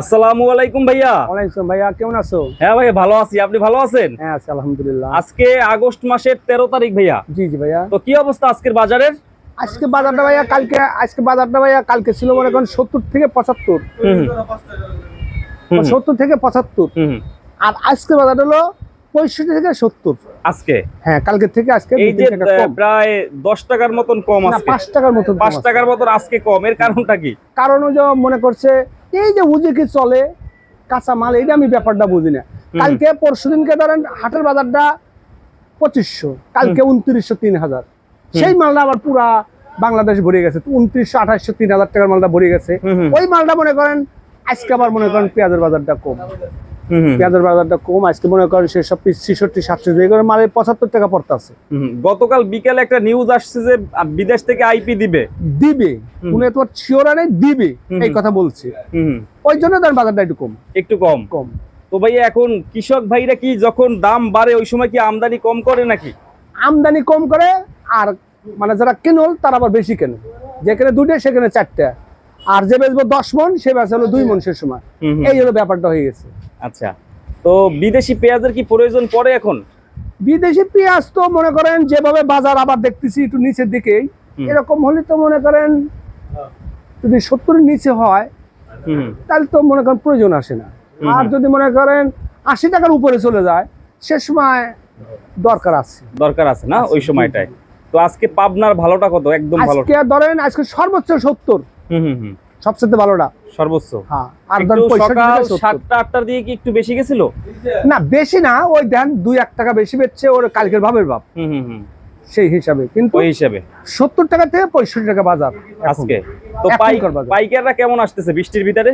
আসসালামু আলাইকুম ভাইয়া। ওয়ালাইকুম ভাইয়া কেমন আছো? হ্যাঁ ভাই ভালো আছি। আপনি ভালো আছেন? হ্যাঁ আছি আলহামদুলিল্লাহ। আজকে আগস্ট মাসের তেরো তারিখ ভাইয়া। জি জি ভাইয়া। তো কি অবস্থা আজকের বাজারের? আজকে বাজারটা ভাইয়া কালকে আজকে বাজারটা ভাইয়া কালকে ছিল মনে করেন সত্তর থেকে পঁচাত্তর। হুম হুম। সত্তর থেকে পঁচাত্তর। হুম হুম। আর আজকে বাজার হলো পঁয়ষট্টি থেকে সত্তর। আজকে? হ্যাঁ কালকে থেকে আজকে এই যে। প্রায় দশ টাকার মতন কম পাঁচ টাকার মতো পাঁচ টাকার মতন আজকে কম। এর কারণটা কি? কারণ মনে করছে এই যে উজিকে চলে? কাঁচা মাল এটা আমি ব্যাপারটা বুঝি না। কালকে পরশু দিনকে ধরেন হাটের বাজারটা পঁচিশশো কালকে উনত্রিশশো তিন হাজার। সেই মালটা আবার পুরা বাংলাদেশ ভরে গেছে। উনত্রিশশো আঠাশশো তিন হাজার টাকার মালটা ভরে গেছে। ওই মালটা মনে করেন আজকে আবার মনে করেন পেঁয়াজের বাজারটা কম। পেঁয়াজের বাজারটা কম আজকে মনে করেন সেসব ছেষট্টি সাতষট্টি করে মালে পঁচাত্তর টাকা পড়তেছে। হুম। গতকাল বিকেলে একটা নিউজ আসছে যে বিদেশ থেকে আইপি দিবে। দিবে। হুম। উনি তোমার শিওরা দিবে এই কথা বলছে। ওই জন্য তার বাজারটা একটু কম। একটু কম। কম। তো ভাইয়া এখন কৃষক ভাইরা কি যখন দাম বাড়ে ওই সময় কি আমদানি কম করে নাকি? আমদানি কম করে আর মানে যারা কেনল তারা আবার বেশি কেনে। যেখানে দুটো সেখানে চারটা। আর যে বেচবো দশ মন সে বেচা হলো দুই মন সে সময়। এই হলো ব্যাপারটা হয়ে গেছে। আচ্ছা তো বিদেশি পেঁয়াজের কি প্রয়োজন পড়ে এখন? বিদেশি পেঁয়াজ তো মনে করেন যেভাবে বাজার আবার দেখতেছি একটু নিচের দিকেই হুম। এরকম হলে তো মনে করেন যদি সত্তরের নিচে হয়। তাহলে তো মনে করেন প্রয়োজন আসে না। আর যদি মনে করেন আশি টাকার উপরে চলে যায় সে সময় দরকার আছে। দরকার আছে না ওই সময়টায়? তো আজকে পাবনার ভালোটা কত? একদম ভালো। ধরেন আজকে সর্বোচ্চ সত্তর। হুম হুম হুম। সবচেয়ে ভালোটা। সর্বোচ্চ। হ্যাঁ আর সকাল সাতটা আটটার দিকে কি একটু বেশি গেছিল? না বেশি না ওই দেন দুই এক টাকা বেশি বেচছে ওর কালকের ভাবের ভাব। হুম হুম হুম। সেই হিসাবে কিন্তু ওই হিসাবে। সত্তর টাকা থেকে পঁয়ষট্টি টাকা বাজার। আজকে। তো। পাইকাররা কেমন আসতেছে বৃষ্টির ভিতরে?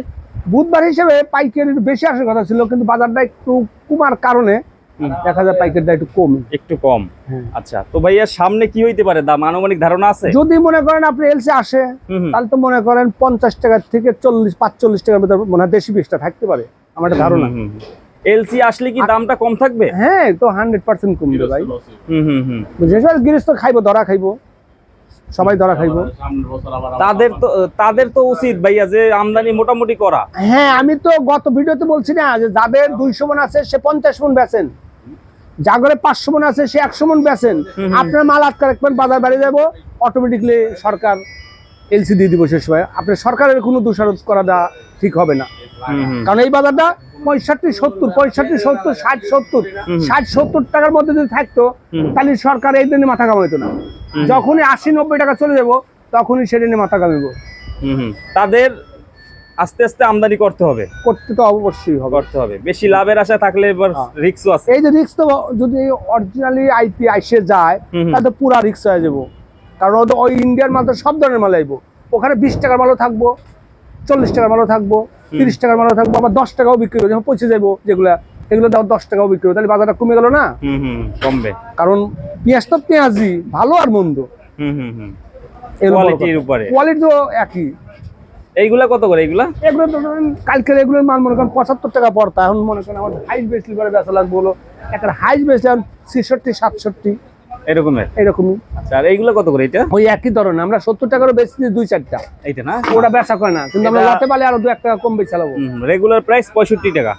বুধবার হিসেবে পাইকারি বেশি আসার কথা ছিল কিন্তু বাজারটা একটু কমার কারণে হুম। দেখা যায় একটু কম। একটু কম। হ্যাঁ। আচ্ছা তো ভাইয়া সামনে কি হইতে পারে? দাম আনুমানিক ধারণা আছে? যদি মনে করেন আপনি এলসি আসে হুম হুম। তাহলে তো মনে করেন পঞ্চাশ টাকা থেকে চল্লিশ পাঁচচল্লিশ টাকার ভিতরে মনে হয় দেশি বীজটা থাকতে পারে আমার ধারণা। এলসি আসলে কি দামটা কম থাকবে? হ্যাঁ তো হান্ড্রেড পার্সেন্ট কমবে ভাই। হুম হুম হুম। বিশেষ করে গৃহস্থ খাইবো ধরা খাইবো। সবাই ধরা খাইবো। তাদের তো তাদের তো উচিত ভাইয়া যে আমদানি মোটামুটি করা। হ্যাঁ আমি তো গত ভিডিওতে বলছি না যে যাদের দুইশো মন আছে সে পঞ্চাশ মন বেচেন। জাগরে পাঁচশো মন আছে সে একশো মন বেচেন। হুম। আপনার মাল আটকা রাখবেন বাজার বাড়ি যাব অটোমেটিকলি সরকার এলসি দিয়ে দিব সে সময়। আপনার সরকারের কোনো দোষারোপ করা দেওয়া ঠিক হবে না। কারণ এই বাজারটা পঁয়ষট্টি সত্তর পঁয়ষট্টি সত্তর ষাট সত্তর। ষাট সত্তর টাকার মধ্যে যদি থাকতো তাহলে সরকার এই দিনে মাথা কামাইতো না। যখনই আশি নব্বই টাকা চলে যাব তখনই সেটা নিয়ে মাথা কামাইবো। তাদের আস্তে আস্তে আমদানি করতে হবে। করতে তো অবশ্যই হবে। করতে হবে। বেশি লাভের আশা থাকলে এবার হ্যাঁ। রিক্সও আছে। এই যে রিক্স তো যদি অরিজিনালি আইপি আইসে যায়। তাহলে পুরা রিক্স হয়ে যাব। কারণ ওই ইন্ডিয়ার মাল তো সব ধরনের মাল আইবো। ওখানে বিশ টাকার মালও থাকব চল্লিশ টাকার মালও থাকব তিরিশ টাকার মালও থাকব আবার দশ টাকাও বিক্রি করব যখন পৌঁছে যাব যেগুলা এগুলো দাও দশ টাকাও বিক্রি করব তাহলে বাজারটা কমে গেল না? হুম হুম হুম, কমবে। কারণ পেঁয়াজ তো পেঁয়াজই ভালো আর মন্দ। হুম হুম হুম। এর কোয়ালিটির উপরে। কোয়ালিটি তো একই। এইগুলা কত করে এইগুলা? এগুলো তো কালকের এগুলোর মাল মনে করেন পঁচাত্তর টাকা পড়তা। এখন মনে করেন আমার হাইস বেশি করে বেচা লাগবে বলো একটা হাইস বেশি এখন ছেষট্টি সাতষট্টি। এরকমের? এরকমই। আচ্ছা আর এইগুলা কত করে এটা ওই একই ধরনের আমরা সত্তর টাকারও বেশি দিই দুই চারটা। এইটা না? ওটা বেচা করে না কিন্তু আমরা লটে পালে আরও দু এক টাকা কম বেচা লাগবো। রেগুলার প্রাইস পঁয়ষট্টি টাকা।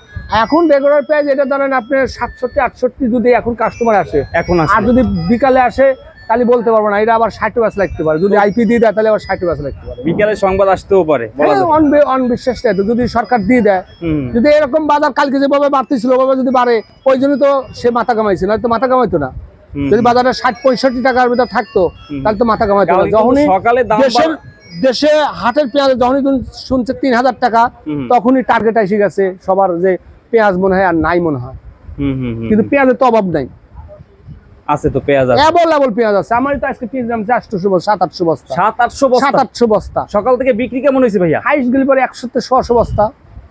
এখন রেগুলার পেঁয়াজ এটা ধরেন আপনার সাতষট্টি আটষট্টি যদি এখন কাস্টমার আসে এখন আর যদি বিকালে আসে তাহলে বলতে পারব না এটা আবার ষাট বাস লাগতে পারে। যদি আইপি দিয়ে দেয় তাহলে আবার ষাট বাস লাগতে পারে। বিকালে সংবাদ আসতেও পারে বলা যায়। অনবে- অনবিশ্বাসটা এত যদি সরকার দিয়ে দেয়। যদি এরকম বাজার কালকে যেভাবে বাড়তেছিল ওভাবে যদি বাড়ে ওই জন্য তো সে মাথা কামাইছে না তো মাথা কামাইতো না। যদি বাজারে ষাট পঁয়ষট্টি টাকার ভিতরে থাকতো তাহলে তো মাথা কামাইতো না। যখনই সকালে দেশের দেশে হাটের পেঁয়াজ যখনই তুমি শুনছে তিন হাজার টাকা তখনই টার্গেট এসে গেছে সবার যে পেঁয়াজ মনে হয় আর নাই মনে হয়। কিন্তু পেঁয়াজের তো অভাব নাই। আছে তো পেঁয়াজ আছে। অ্যাভেলেবল পেঁয়াজ আছে। আমার তো আজকে পেঁয়াজ দাম আটশো বস্তা সাত আটশো বস্তা। সাত আটশো সাত বস্তা? আটশো বস্তা। সকাল থেকে বিক্রি কেমন হয়েছে ভাইয়া? হাইস গেলে পরে একশো থেকে ছশো বস্তা।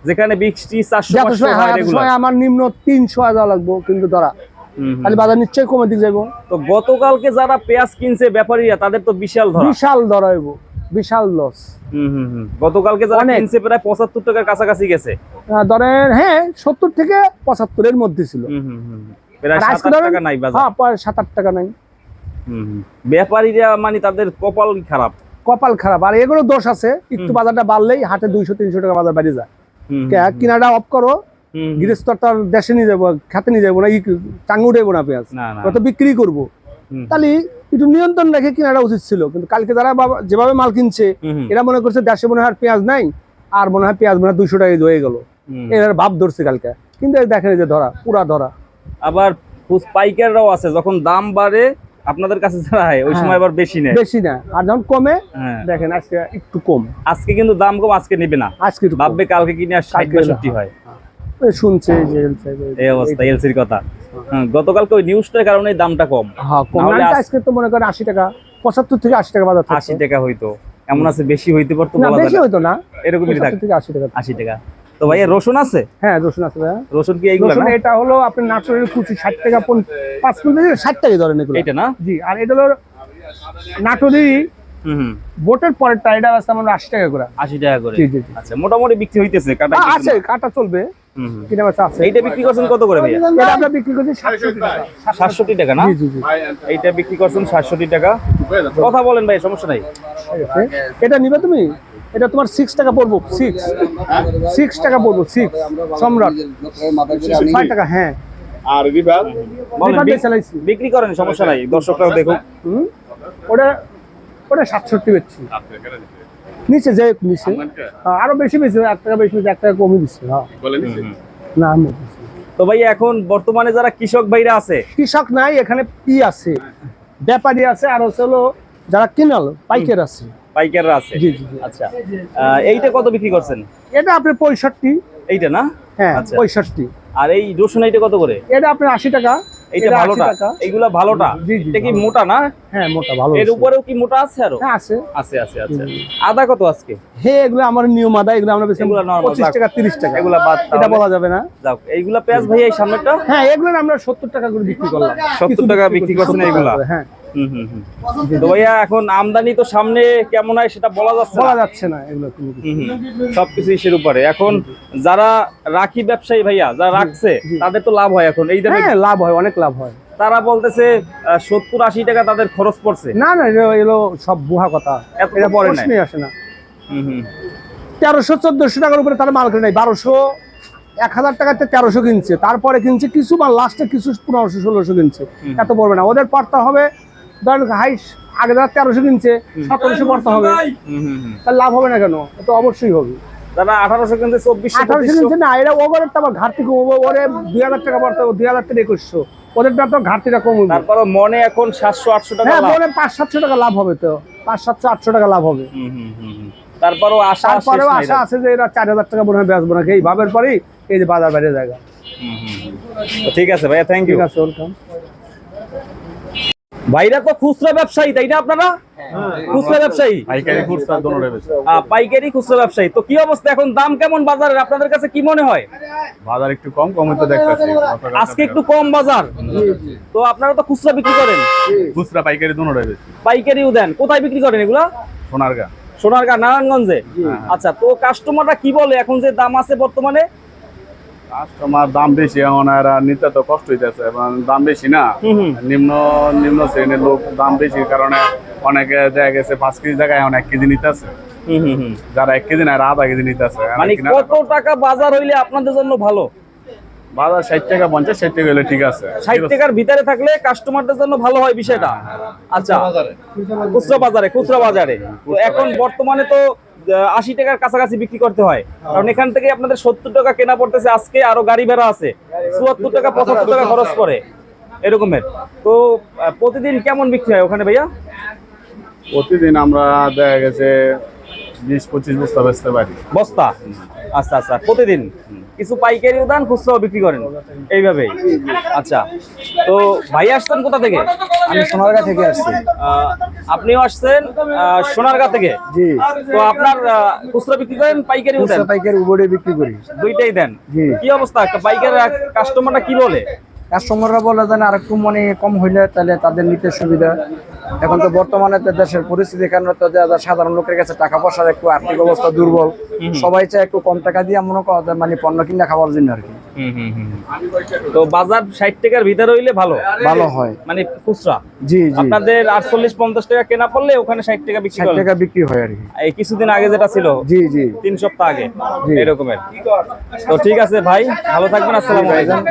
যেখানে বৃষ্টি চারশো যত পাঁচশো সময় হয় হয়। আমার নিম্ন তিনশো হাজার লাগবো কিন্তু ধরা। হুম। বাজার নিশ্চয়ই কমে দিকে যাব তো গতকালকে যারা পেঁয়াজ কিনছে ব্যাপারীরা তাদের তো বিশাল ধরা। বিশাল ধরা হইব। বিশাল লস হুম হুম হুম। গতকালকে যারা। কিনছে প্রায় পঁচাত্তর টাকার কাছাকাছি গেছে। ধরেন হ্যাঁ সত্তর থেকে পঁচাত্তরের মধ্যে ছিল। হুম হুম হুম। প্রায় সাত আজকে আট ধরেন টাকা নাই বাজার। হ্যাঁ প্রায় সাত আট টাকা নাই। হুম হুম। ব্যাপারীরা মানে তাদের কপাল খারাপ। কপাল খারাপ। আর এগুলো দোষ আছে একটু বাজারটা বাড়লেই হাটে দুইশো তিনশো টাকা বাজার বাড়ি যায়। কিনাটা অফ করো হুম, হুম। গৃহস্থ তার দেশে নিয়ে যাব খেতে নিয়ে যাব না ই চাঙ্গু না পেঁয়াজ। না না। ওটা তো বিক্রি করব। তাহলে একটু নিয়ন্ত্রণ রেখে কেনাটা উচিত ছিল। কিন্তু কালকে যারা যেভাবে মাল কিনছে এরা মনে করছে দেশে মনে হয় পেঁয়াজ নাই আর মনে হয় পেঁয়াজ মনে হয় দুইশো টাকায় হয়ে গেল। এরা ভাব ধরছে কালকে। কিন্তু এই দেখেন যে ধরা পুরা ধরা। আবার পাইকাররাও আছে যখন দাম বাড়ে আপনাদের কাছে যারা হয় ওই হ্যাঁ। সময় আবার বেশি নেয়। বেশি না। আর যখন কমে হ্যাঁ। দেখেন আজকে একটু কম। আজকে কিন্তু দাম কম আজকে নেবে না। আজকে একটু ভাববে কালকে কিনে আর ষাট বাষট্টি না। হয়। শুনছে এই অবস্থা এলসির কথা। হ্যাঁ, গতকালকে ওই নিউজটার কারণে দামটা কম। হ্যাঁ কম। নাহলে না, আজ- আজকে তো মনে করেন আশি টাকা পঁচাত্তর থেকে আশি টাকা বাজার আশি টাকা হইতো। এমন আছে বেশি হইতে পারতো না বেশি না। হইতো না। এরকমই থাক আশি টাকা। আশি টাকা। তো ভাইয়া রসুন আছে? হ্যাঁ রসুন আছে ভাইয়া। রসুন কি এইগুলো না? এটা হলো আপনার নাটোরের কুচি ষাট টাকা পন- পাঁচ মিনিট ষাট টাকা ধরেন এগুলো। এইটা না? জি আর এটা হলো নাটোরি বোটের এটা আছে আমরা আশি টাকা করে। আশি টাকা করে? জি জি আচ্ছা মোটামুটি বিক্রি হইতেছে কাটা আছে কাটা চলবে। কিনা আছে। এইটা বিক্রি করছেন কত করে ভাইয়া? এটা আমরা বিক্রি করছি সাতষট্টি টাকা। সাতষট্টি টাকা না? জি জি এইটা বিক্রি করছেন সাতষট্টি টাকা। কথা বলেন ভাই সমস্যা নাই। এটা নিবে তুমি? এটা তোমার সিক্স টাকা পড়ব সিক্স সিক্স টাকা পড়ব সিক্স সম্রাট। ছয় টাকা হ্যাঁ। আর রিভার বিক- চালাইছি। বিক্রি করেন সমস্যা নাই দর্শকরাও দেখুক। ওটা ওটা সাতষট্টি বেচছি। নিচে যে নিচে। হ্যাঁ, আরও বেশি বেশি এক টাকা বেশি বেশি এক টাকা কমই দিচ্ছে হ্যাঁ। না আমি তো ভাই এখন বর্তমানে যারা কৃষক ভাইরা আছে? কৃষক নাই এখানে ই আছে। ব্যাপারী আছে আর হচ্ছে হলো যারা কিনাল পাইকার আছে। পাইকাররা আছে। জি জি জি। আচ্ছা এইটা কত বিক্রি করছেন? এটা আপনার পঁয়ষট্টি। এইটা না? হ্যাঁ আচ্ছা। পঁয়ষট্টি। আর এই রসুন এইটা কত করে? এটা আপনার আশি টাকা। এইটা ভালোটা? এইগুলা ভালোটা? জি, জি, এটা কি মোটা না? হ্যাঁ মোটা ভালো এর উপরেও কি মোটা আছে আরও? হ্যাঁ আছে। আছে আছে আছে আদা কত আজকে? হে এগুলো আমার নিয়ম আদা এগুলো আমরা বেশি এগুলো normal, পঁচিশ টাকা তিরিশ টাকা। এগুলা বাদ এটা বলা যাবে না। যাও এইগুলা পেঁয়াজ ভাই এই হ্যাঁ এগুলো আমরা সত্তর টাকা করে বিক্রি করলাম। 70 টাকা বিক্রি করছেন 70 এগুলা? হ্যাঁ। হুম তো ভাইয়া এখন আমদানি তো সামনে কেমন হয় সেটা বলা যাচ্ছে বলা যাচ্ছে না এগুলো কোনো। সবকিছু ইসের উপরে। এখন যারা রাখি ব্যবসায়ী ভাইয়া যারা রাখছে তাদের তো লাভ হয় এখন। এই দামে হ্যাঁ লাভ হয় অনেক লাভ হয়। তারা বলতেছে সত্তর আশি টাকা তাদের খরচ পড়ছে। না না এগুলো সব বুহা কথা। এটা নাই। আসে না। তেরোশো চোদ্দশো টাকার উপরে তারা মাল করে নাই বারোশো এক হাজার টাকাতে তেরোশো কিনছে। তারপরে কিনছে কিছু মাল লাস্টে কিছু পনেরোশো ষোলোশো কিনছে। এত পড়বে না। ওদের পড়তে হবে ধরেন হাই আগে যারা তেরোশো কিনছে সতেরোশো পড়তে হবে। হুম হুম হুম। তার লাভ হবে না কেন? তো অবশ্যই হবে। আঠারোশো কিনতে চব্বিশশো আঠারোশো কিনছে না এরা ওভারের তো আবার ঘাটতি কমবে ওরে দুই হাজার টাকা পড়তে হবে দুই হাজার থেকে একুশশো। ওদেরটা তো ঘাটতিটা কমবে তারপরে মনে এখন সাতশো আটশো টাকা হ্যাঁ মনে পাঁচ সাতশো টাকা লাভ হবে তো। পাঁচ সাতশো আটশো টাকা লাভ হবে। হুম হুম হুম হুম। তারপরেও আশা তারপরেও আশা আছে যে এরা চার হাজার টাকা মনে হয় বেচবো এই ভাবের পরেই এই যে বাজার বাইরে জায়গা ঠিক আছে ভাইয়া থ্যাংক ইউ ঠিক আছে ওয়েলকাম ভাইরা তো খুচরা ব্যবসায়ী তাই না আপনারা? খুচরা ব্যবসায়ী? পাইকারি খুচরা ব্যবসায়ী। তো কি অবস্থা? এখন দাম কেমন বাজারের? আপনাদের কাছে কি মনে হয়? বাজার একটু কম কম তো দেখতেছি। আজকে একটু কম বাজার। তো আপনারা তো খুচরা বিক্রি করেন। খুচরা পাইকারি দোনো রেবেছে পাইকারিও দেন। কোথায় বিক্রি করেন এগুলা? সোনারগা। সোনারগাঁ নারায়ণগঞ্জে? আচ্ছা তো কাস্টমাররা কি বলে? এখন যে দাম আছে বর্তমানে কাস্টমার দাম বেশি এখন আর নিতে তো কষ্ট হইতেছে এবং দাম বেশি না। নিম্ন নিম্ন শ্রেণির লোক দাম বেশির কারণে অনেকে দেখা গেছে পাঁচ কেজি জায়গায় এখন এক কেজি নিতেছে। যারা এক কেজি না আধা কেজি নিতেছে। মানে কত টাকা বাজার হইলে আপনাদের জন্য ভালো? বাজার ষাট টাকা পঞ্চাশ ষাট টাকা হলে ঠিক আছে। ষাট টাকার ভিতরে থাকলে কাস্টমারদের জন্য ভালো হয় বিষয়টা। আচ্ছা খুচরা বাজারে খুচরা বাজারে। তো এখন বর্তমানে তো আশি টাকার কাছাকাছি বিক্রি করতে হয়। কারণ এখান থেকে আপনাদের সত্তর টাকা কেনা পড়তেছে আজকে আরও গাড়ি ভাড়া আছে। চুয়াত্তর টাকা পঁচাত্তর টাকা খরচ করে এরকমের। তো প্রতিদিন কেমন বিক্রি হয় ওখানে ভাইয়া? প্রতিদিন আমরা দেখা গেছে বিশ পঁচিশ বস্তা বেচতে পারি। বস্তা? আচ্ছা আচ্ছা প্রতিদিন কিছু পাইকারি দেন খুচরাও বিক্রি করেন এইভাবেই। আচ্ছা তো ভাই আসছেন কোথা থেকে? আমি সোনারগাঁ থেকে আসছি। আপনিও আসছেন সোনারগাঁ থেকে? জি। তো আপনার খুচরা বিক্রি করেন পাইকারি দেন পাইকারি উপরে বিক্রি করি। দুইটাই দেন। কি অবস্থা? পাইকারি কাস্টমাররা কি বলে? কাস্টমাররা বলে যেন আর একটু মনে কম হইলে তাহলে তাদের নিতে সুবিধা। এখন তো বর্তমানে তো দেশের পরিস্থিতি কারণে তো সাধারণ লোকের কাছে টাকা পয়সার একটু আর্থিক অবস্থা দুর্বল। সবাই চায় একটু কম টাকা দিয়ে মনে কর মানে পণ্য কিনা খাওয়ার জন্য আর কি। তো বাজার ষাট টাকার ভিতরে হইলে ভালো? ভালো হয়। মানে খুচরা? জি জি। আপনাদের আটচল্লিশ পঞ্চাশ টাকা কেনা পড়লে ওখানে ষাট টাকা বিক্রি ষাট টাকা বিক্রি হয় আর কি। এই কিছুদিন আগে যেটা ছিল? জি জি। তিন সপ্তাহ আগে? এরকমের। তো ঠিক আছে ভাই ভালো থাকবেন আসসালামু আলাইকুম।